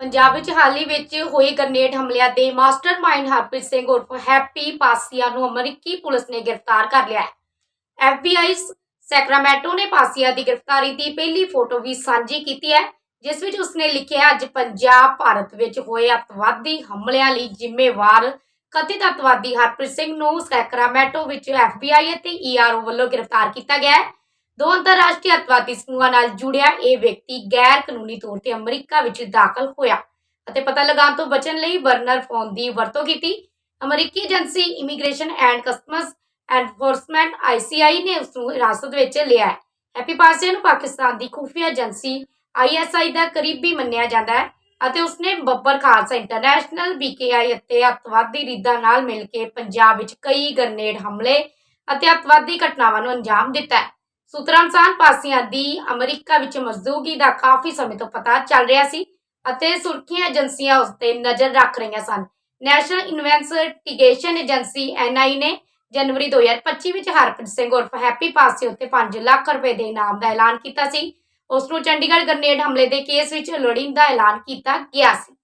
ਪੰਜਾਬ ਵਿੱਚ ਹਾਲ ਹੀ ਵਿੱਚ ਹੋਏ ਗ੍ਰਨੇਡ ਹਮਲਿਆਂ ਦੇ ਮਾਸਟਰਮਾਈਂਡ ਹਰਪ੍ਰੀਤ ਸਿੰਘ ਉਰਫ ਹੈਪੀ ਪਾਸੀਆ ਨੂੰ ਅਮਰੀਕੀ ਪੁਲਿਸ ਨੇ ਗ੍ਰਿਫਤਾਰ ਕਰ ਲਿਆ ਹੈ। FBI ਸੈਕਰਾਮੈਂਟੋ ਨੇ ਪਾਸੀਆ ਦੀ ਗ੍ਰਿਫਤਾਰੀ ਦੀ ਪਹਿਲੀ ਫੋਟੋ ਵੀ ਸਾਂਝੀ ਕੀਤੀ ਹੈ, ਜਿਸ ਵਿੱਚ ਉਸਨੇ ਲਿਖਿਆ, ਅੱਜ ਪੰਜਾਬ, ਭਾਰਤ ਵਿੱਚ ਹੋਏ ਅੱਤਵਾਦੀ ਹਮਲਿਆਂ ਲਈ ਜ਼ਿੰਮੇਵਾਰ ਕਥਿਤ ਅੱਤਵਾਦੀ ਹਰਪ੍ਰੀਤ ਸਿੰਘ ਨੂੰ ਸੈਕਰਾਮੈਂਟੋ ਵਿੱਚ FBI ਅਤੇ ERO ਵੱਲੋਂ ਗ੍ਰਿਫਤਾਰ ਕੀਤਾ ਗਿਆ ਹੈ। ਦੋ ਅੰਤਰਰਾਸ਼ਟਰੀ ਅੱਤਵਾਦੀ ਸਮੂਹਾਂ ਨਾਲ ਜੁੜਿਆ ਇਹ ਵਿਅਕਤੀ ਗੈਰ ਕਾਨੂੰਨੀ ਤੌਰ ਤੇ ਅਮਰੀਕਾ ਵਿੱਚ ਦਾਖਲ ਹੋਇਆ ਅਤੇ ਪਤਾ ਲਗਾਉਣ ਤੋਂ ਬਚਣ ਲਈ ਬਰਨਰ ਫੋਨ ਦੀ ਵਰਤੋਂ ਕੀਤੀ। ਅਮਰੀਕੀ agency immigration and customs enforcement ICI ਨੇ ਉਸ ਨੂੰ ਹਿਰਾਸਤ ਵਿੱਚ ਲਿਆ ਹੈ। ਹੈਪੀ ਪਾਸੇ ਨੂੰ ਪਾਕਿਸਤਾਨ ਦੀ ਖੁਫੀਆ ਏਜੰਸੀ ISI ਦਾ ਕਰੀਬੀ ਮੰਨਿਆ ਜਾਂਦਾ ਹੈ ਅਤੇ ਉਸਨੇ ਬੱਬਰ ਖਾਲਸਾ ਇੰਟਰਨੈਸ਼ਨਲ BKI ਅਤੇ ਅੱਤਵਾਦੀ ਰੀਦਾਂ ਨਾਲ ਮਿਲ ਕੇ ਪੰਜਾਬ ਵਿੱਚ ਕਈ ਗ੍ਰਨੇਡ ਹਮਲੇ ਅਤੇ ਅੱਤਵਾਦੀ ਘਟਨਾਵਾਂ ਨੂੰ ਅੰਜਾਮ ਦਿੱਤਾ ਹੈ। ਸੂਤਰਾਂ ਅਨੁਸਾਰ ਪਾਸੀਆਂ ਦੀ ਅਮਰੀਕਾ ਵਿੱਚ ਮੌਜੂਦਗੀ ਦਾ ਕਾਫੀ ਸਮੇਂ ਤੋਂ ਪਤਾ ਚੱਲ ਰਿਹਾ ਸੀ ਅਤੇ ਸੁਰੱਖਿਆ ਏਜੰਸੀਆਂ ਉਸ ਤੇ ਨਜ਼ਰ ਰੱਖ ਰਹੀਆਂ ਸਨ। ਨੈਸ਼ਨਲ ਇਨਵੈਸਟੀਗੇਸ਼ਨ ਏਜੰਸੀ NI ਨੇ ਜਨਵਰੀ 2025 ਵਿੱਚ ਹਰਪ੍ਰੀਤ ਸਿੰਘ ਉਰਫ ਹੈਪੀ ਪਾਸੇ ਉੱਤੇ 5 ਲੱਖ ਰੁਪਏ ਦੇ ਇਨਾਮ ਦਾ ਐਲਾਨ ਕੀਤਾ ਸੀ। ਉਸ ਨੂੰ ਚੰਡੀਗੜ੍ਹ ਗ੍ਰਨੇਡ ਹਮਲੇ ਦੇ ਕੇਸ ਵਿੱਚ ਲੋੜੀਂਦਾ ਐਲਾਨ ਕੀਤਾ ਗਿਆ ਸੀ।